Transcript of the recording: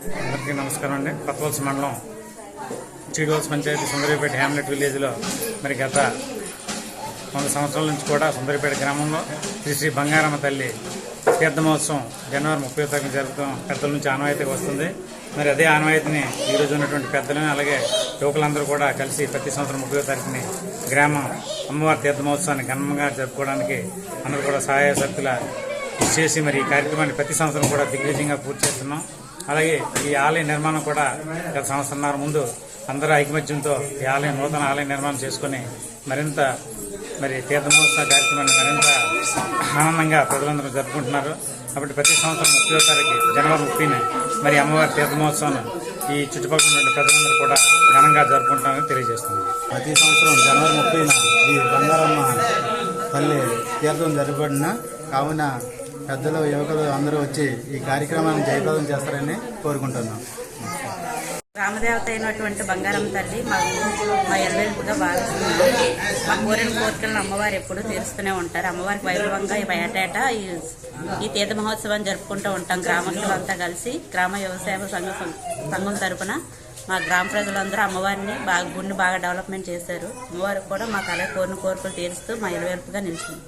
అందరికీ నమస్కారం అండి. కొత్తవలస మండలం చీడివలస పంచాయతీ సుందరిపేట హ్యామ్లెట్ విలేజ్లో మరి గత వంద సంవత్సరాల నుంచి కూడా సుందరిపేట గ్రామంలో శ్రీ శ్రీ బంగారమ్మ తల్లి తీర్థ మహోత్సవం జనవరి ముప్పై తారీఖు జరుపుతాం పెద్దల నుంచి ఆనవాయితీగా వస్తుంది. మరి అదే ఆనవాయితీని ఈరోజు ఉన్నటువంటి పెద్దలని అలాగే యువకులందరూ కూడా కలిసి ప్రతి సంవత్సరం ముప్పై తారీఖుని గ్రామం అమ్మవారి తీర్థ మహోత్సవాన్ని ఘనంగా జరుపుకోవడానికి అందరూ కూడా సహాయ శక్తుల చేసి మరి ఈ కార్యక్రమాన్ని ప్రతి సంవత్సరం కూడా దిగ్విజయంగా పూర్తి చేస్తున్నాం. అలాగే ఈ ఆలయ నిర్మాణం కూడా గత సంవత్సరాల ముందు అందరూ ఐకమత్యంతో ఈ ఆలయం నూతన ఆలయ నిర్మాణం చేసుకుని మరింత మరి తీర్థమహోత్సవ కార్యక్రమాన్ని మరింత ఆనందంగా ప్రజలందరూ జరుపుకుంటున్నారు. కాబట్టి ప్రతి సంవత్సరం ముప్పై తారీఖు జనవరి ముప్పైని మరి అమ్మవారి తీర్థమహోత్సవం ఈ చుట్టుపక్కల ఉన్న ప్రజలందరూ కూడా ఘనంగా జరుపుకుంటామని తెలియజేస్తున్నాం. ప్రతి సంవత్సరం జనవరి ముప్పైన ఈ బంగారమ్మ తల్లి తీర్థం జరగబడిన కావున పెద్దలు యువకులు అందరూ వచ్చి ఈ కార్యక్రమాన్ని జయప్రదం చేస్తారని కోరుకుంటున్నాం. రామదేవత అయినటువంటి బంగారం తల్లి మా మా ఎల్లవెల్పుగా భావిస్తున్నాం మా కోరిన కోరికలను అమ్మవారు ఎప్పుడూ తీరుస్తూనే ఉంటారు. అమ్మవారికి వైభవంగా ఈ ఏటేటా ఈ ఈ తీర్థ మహోత్సవాన్ని జరుపుకుంటూ ఉంటాం గ్రామస్తులంతా కలిసి. గ్రామ వ్యవసాయ సంఘం సంఘం తరపున మా గ్రామ ప్రజలందరూ అమ్మవారిని బాగా గుడిని బాగా డెవలప్మెంట్ చేశారు. అమ్మవారికి కూడా మాకు అలా కోరిన కోరికలు తీరుస్తూ మా ఎల్లవెల్పుగా నిలిచింది.